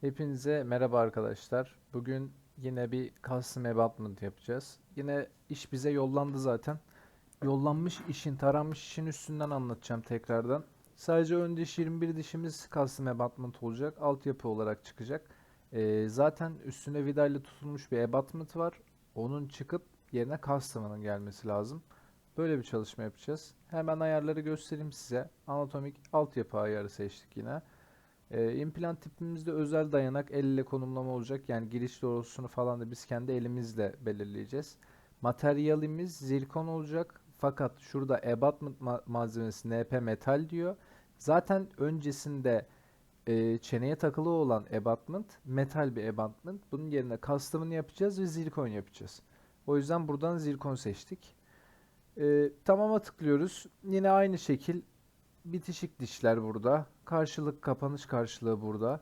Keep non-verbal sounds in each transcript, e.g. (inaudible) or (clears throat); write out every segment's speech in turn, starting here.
Hepinize merhaba arkadaşlar. Bugün yine bir custom abutment yapacağız. Yine iş bize yollandı zaten. Yollanmış işin, taranmış işin üstünden anlatacağım tekrardan. Sadece ön diş 21 dişimiz custom abutment olacak. Altyapı olarak çıkacak. Ee, zaten üstüne vidayla tutulmuş bir abutment var. Onun çıkıp yerine custom'ının gelmesi lazım. Böyle bir çalışma yapacağız. Hemen ayarları göstereyim size. Anatomik altyapı ayarı seçtik yine. Ee, implant tipimizde özel dayanak el ile konumlama olacak. Yani giriş doğrultusunu falan da biz kendi elimizle belirleyeceğiz. Materyalimiz zirkon olacak. Fakat şurada ma- malzemesi NP metal diyor. Zaten öncesinde e, çeneye takılı olan abutment metal bir abutment. Bunun yerine custom'ını yapacağız ve zirkon yapacağız. O yüzden buradan zirkon seçtik. Ee, tamama tıklıyoruz. Yine aynı şekil bitişik dişler burada. Karşılık kapanış karşılığı burada.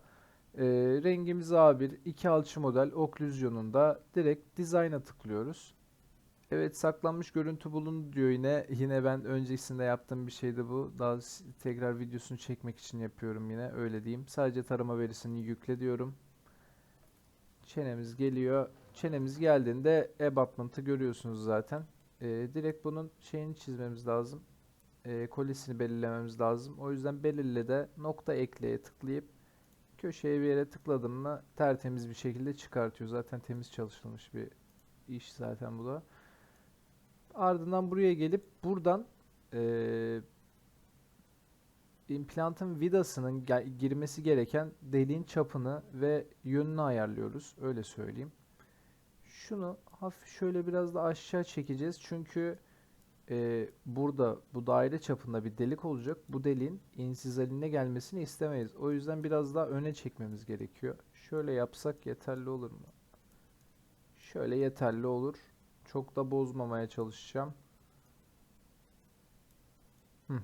Ee, rengimiz A1, 2 alçı model oklüzyonunda direkt design'a tıklıyoruz. Evet saklanmış görüntü bulundu diyor yine. Yine ben öncesinde yaptığım bir şeydi bu. Daha tekrar videosunu çekmek için yapıyorum yine öyle diyeyim. Sadece tarama verisini yükle diyorum. Çenemiz geliyor. Çenemiz geldiğinde abutment'ı görüyorsunuz zaten. Ee, direkt bunun şeyini çizmemiz lazım e, kolesini belirlememiz lazım. O yüzden belirle de nokta ekleye tıklayıp köşeye bir yere tıkladım mı tertemiz bir şekilde çıkartıyor. Zaten temiz çalışılmış bir iş zaten bu da. Ardından buraya gelip buradan e, implantın vidasının girmesi gereken deliğin çapını ve yönünü ayarlıyoruz. Öyle söyleyeyim. Şunu hafif şöyle biraz da aşağı çekeceğiz. Çünkü e, burada bu daire çapında bir delik olacak. Bu deliğin insizaline gelmesini istemeyiz. O yüzden biraz daha öne çekmemiz gerekiyor. Şöyle yapsak yeterli olur mu? Şöyle yeterli olur. Çok da bozmamaya çalışacağım. Hı.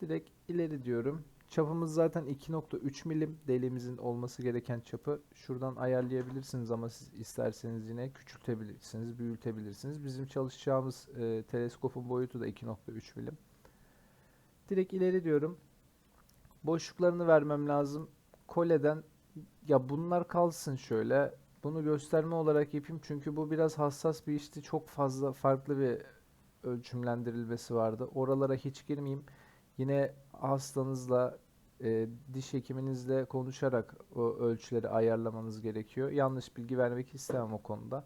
Direkt ileri diyorum. Çapımız zaten 2.3 milim deliğimizin olması gereken çapı. Şuradan ayarlayabilirsiniz ama siz isterseniz yine küçültebilirsiniz, büyütebilirsiniz. Bizim çalışacağımız e, teleskopun boyutu da 2.3 milim. Direkt ileri diyorum. Boşluklarını vermem lazım. Koleden ya bunlar kalsın şöyle. Bunu gösterme olarak yapayım çünkü bu biraz hassas bir işti. Çok fazla farklı bir ölçümlendirilmesi vardı. Oralara hiç girmeyeyim. Yine hastanızla, e, diş hekiminizle konuşarak o ölçüleri ayarlamanız gerekiyor. Yanlış bilgi vermek istemem o konuda.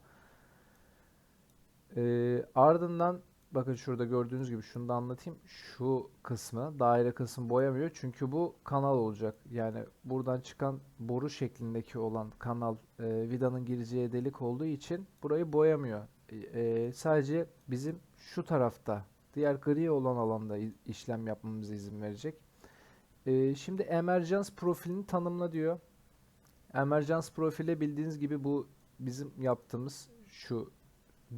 E, ardından bakın şurada gördüğünüz gibi şunu da anlatayım. Şu kısmı, daire kısmı boyamıyor. Çünkü bu kanal olacak. Yani buradan çıkan boru şeklindeki olan kanal e, vidanın gireceği delik olduğu için burayı boyamıyor. E, e, sadece bizim şu tarafta diğer gri olan alanda işlem yapmamıza izin verecek. Ee, şimdi emergence profilini tanımla diyor. Emergence profili bildiğiniz gibi bu bizim yaptığımız şu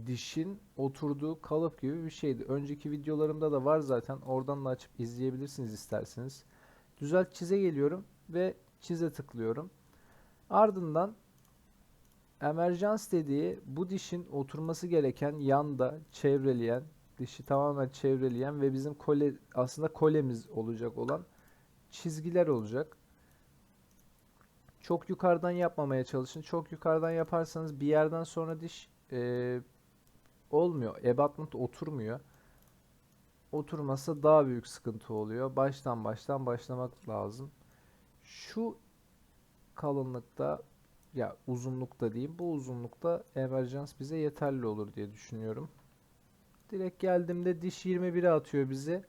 dişin oturduğu kalıp gibi bir şeydi. Önceki videolarımda da var zaten. Oradan da açıp izleyebilirsiniz isterseniz. Düzelt çize geliyorum ve çize tıklıyorum. Ardından emergence dediği bu dişin oturması gereken yanda çevreleyen, dişi tamamen çevreleyen ve bizim kole aslında kolemiz olacak olan çizgiler olacak. Çok yukarıdan yapmamaya çalışın. Çok yukarıdan yaparsanız bir yerden sonra diş e, olmuyor. Abutment oturmuyor. Oturması daha büyük sıkıntı oluyor. Baştan baştan başlamak lazım. Şu kalınlıkta ya uzunlukta diyeyim. Bu uzunlukta emergence bize yeterli olur diye düşünüyorum. Direkt geldiğimde diş 21'e atıyor bizi.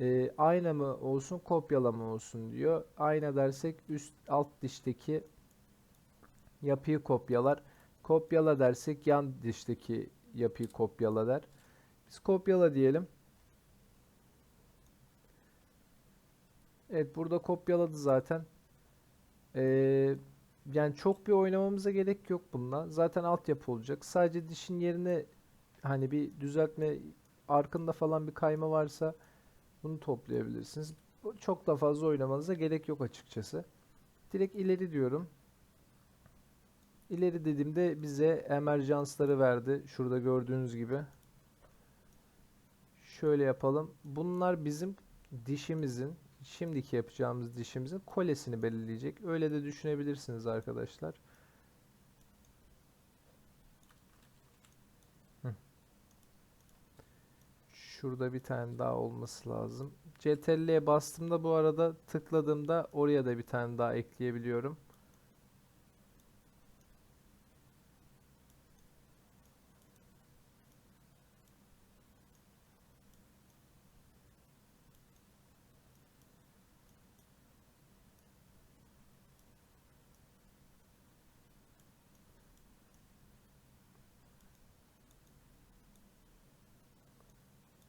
Ee, ayna mı olsun kopyalama olsun diyor. Ayna dersek üst alt dişteki yapıyı kopyalar. Kopyala dersek yan dişteki yapıyı kopyala der. Biz kopyala diyelim. Evet burada kopyaladı zaten. Ee, yani çok bir oynamamıza gerek yok bununla. Zaten altyapı olacak. Sadece dişin yerine hani bir düzeltme arkında falan bir kayma varsa bunu toplayabilirsiniz. Çok da fazla oynamanıza gerek yok açıkçası. Direkt ileri diyorum. İleri dediğimde bize emerjansları verdi. Şurada gördüğünüz gibi. Şöyle yapalım. Bunlar bizim dişimizin şimdiki yapacağımız dişimizin kolesini belirleyecek. Öyle de düşünebilirsiniz arkadaşlar. Hı. Şurada bir tane daha olması lazım. CTRL'ye bastığımda bu arada tıkladığımda oraya da bir tane daha ekleyebiliyorum.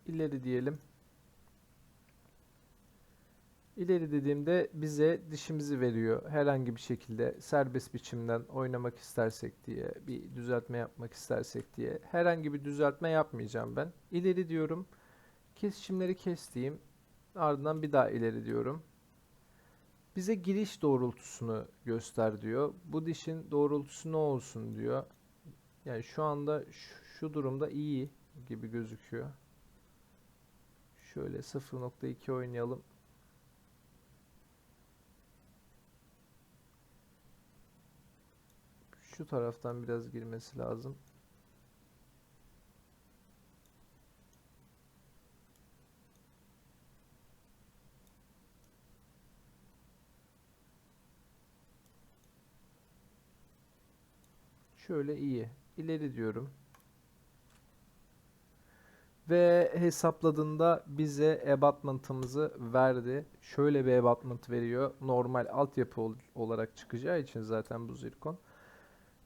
İleri diyelim. İleri dediğimde bize dişimizi veriyor. Herhangi bir şekilde serbest biçimden oynamak istersek diye, bir düzeltme yapmak istersek diye. Herhangi bir düzeltme yapmayacağım ben. İleri diyorum. Kesişimleri kestiğim. Ardından bir daha ileri diyorum. Bize giriş doğrultusunu göster diyor. Bu dişin doğrultusu ne olsun diyor. Yani şu anda şu, şu durumda iyi gibi gözüküyor. Şöyle 0.2 oynayalım. Şu taraftan biraz girmesi lazım. Şöyle iyi. İleri diyorum. Ve hesapladığında bize abatment'ımızı verdi. Şöyle bir abatment veriyor. Normal altyapı ol- olarak çıkacağı için zaten bu zirkon.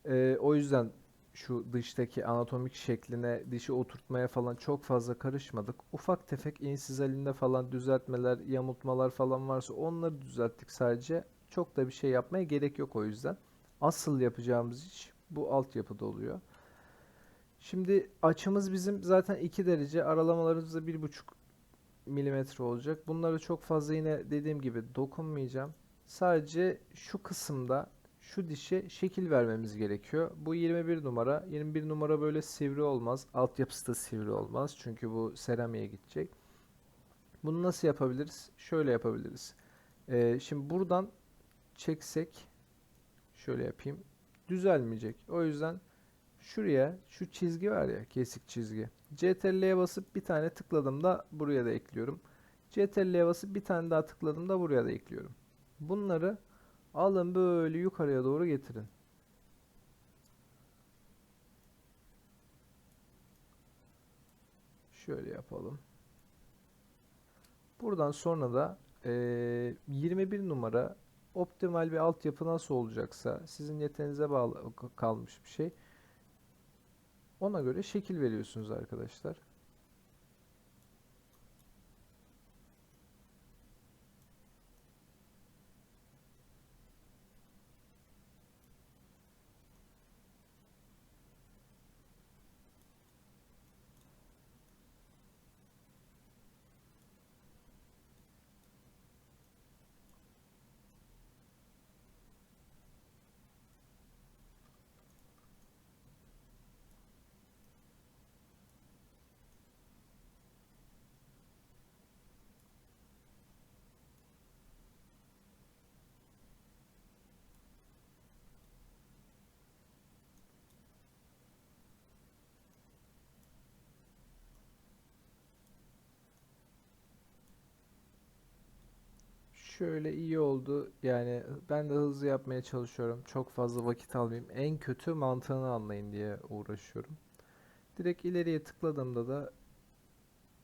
Ee, o yüzden şu dıştaki anatomik şekline, dişi oturtmaya falan çok fazla karışmadık. Ufak tefek insiz falan düzeltmeler, yamultmalar falan varsa onları düzelttik sadece. Çok da bir şey yapmaya gerek yok o yüzden. Asıl yapacağımız iş bu altyapıda oluyor. Şimdi açımız bizim zaten 2 derece. Aralamalarımız da 1,5 milimetre olacak. Bunları çok fazla yine dediğim gibi dokunmayacağım. Sadece şu kısımda şu dişe şekil vermemiz gerekiyor. Bu 21 numara. 21 numara böyle sivri olmaz. Altyapısı da sivri olmaz. Çünkü bu seramiğe gidecek. Bunu nasıl yapabiliriz? Şöyle yapabiliriz. Ee, şimdi buradan çeksek şöyle yapayım. Düzelmeyecek. O yüzden şuraya şu çizgi var ya kesik çizgi. CTRL'ye basıp bir tane tıkladığımda buraya da ekliyorum. CTRL'ye basıp bir tane daha tıkladığımda buraya da ekliyorum. Bunları alın böyle yukarıya doğru getirin. Şöyle yapalım. Buradan sonra da eee 21 numara optimal bir altyapı nasıl olacaksa sizin yeteneğinize bağlı kalmış bir şey. Ona göre şekil veriyorsunuz arkadaşlar. Şöyle iyi oldu. Yani ben de hızlı yapmaya çalışıyorum. Çok fazla vakit almayayım. En kötü mantığını anlayın diye uğraşıyorum. Direkt ileriye tıkladığımda da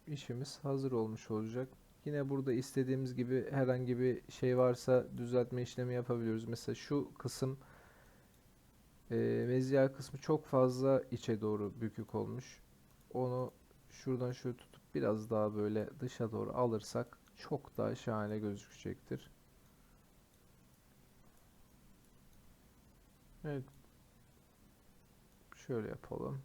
işimiz hazır olmuş olacak. Yine burada istediğimiz gibi herhangi bir şey varsa düzeltme işlemi yapabiliyoruz. Mesela şu kısım e, mezya kısmı çok fazla içe doğru bükük olmuş. Onu şuradan şöyle tutup biraz daha böyle dışa doğru alırsak çok daha şahane gözükecektir. Evet. Şöyle yapalım.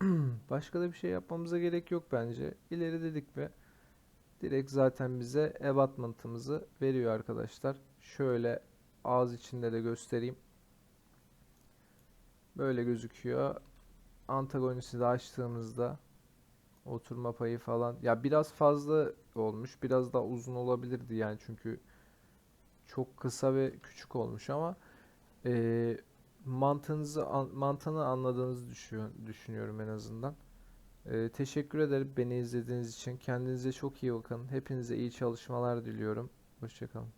(clears throat) Başka da bir şey yapmamıza gerek yok bence. İleri dedik mi direkt zaten bize abatment'ımızı veriyor arkadaşlar. Şöyle ağız içinde de göstereyim. Böyle gözüküyor. Antagonisti açtığımızda oturma payı falan ya biraz fazla olmuş. Biraz daha uzun olabilirdi yani çünkü çok kısa ve küçük olmuş ama eee mantığınızı an- mantığını anladığınızı düşüyor, düşünüyorum en azından. Eee, teşekkür ederim beni izlediğiniz için. Kendinize çok iyi bakın. Hepinize iyi çalışmalar diliyorum. Hoşça kalın.